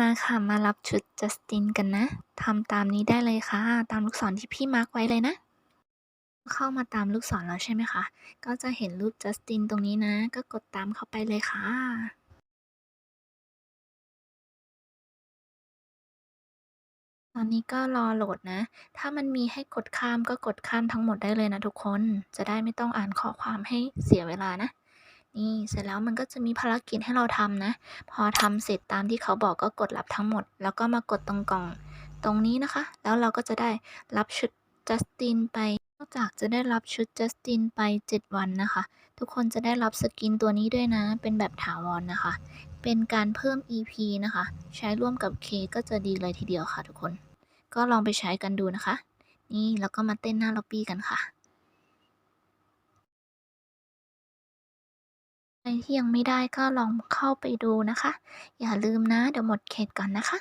มาค่ะมารับชุดจัสตินกันนะทำตามนี้ได้เลยค่ะ ตามลูกศรที่พี่มาร์กไว้เลยนะ เข้ามาตามลูกศรแล้วใช่ไหมคะ ก็จะเห็นรูปจัสตินตรงนี้นะ ก็กดตามเข้าไปเลยค่ะตอนนี้ก็รอโหลดนะ ถ้ามันมีให้กดข้ามก็กดข้ามทั้งหมดได้เลยนะทุกคน จะได้ไม่ต้องอ่านข้อความให้เสียเวลานะ นี่เสร็จแล้วมันก็จะมีภารกิจให้เราทำนะ พอทำเสร็จตามที่เขาบอกก็กดรับทั้งหมด แล้วก็มากดตรงกล่องตรงนี้นะคะ แล้วเราก็จะได้รับชุดจัสตินไป นอกจากจะได้รับชุดจัสตินไป 7 วันนะคะ ทุกคนจะได้รับสกินตัวนี้ด้วยนะ เป็นแบบถาวรนนะคะ เป็นการเพิ่ม EP นะคะ ใช้ร่วมกับ K ก็จะดีเลยทีเดียวค่ะทุกคน ก็ลองไปใช้กันดูนะคะ นี่แล้วก็มาเต้นหน้าล็อบบี้กันค่ะ ใครที่ยังไม่ได้ก็ลองเข้าไปดูนะคะ อย่าลืมนะ เดี๋ยวหมดเขตก่อนนะคะ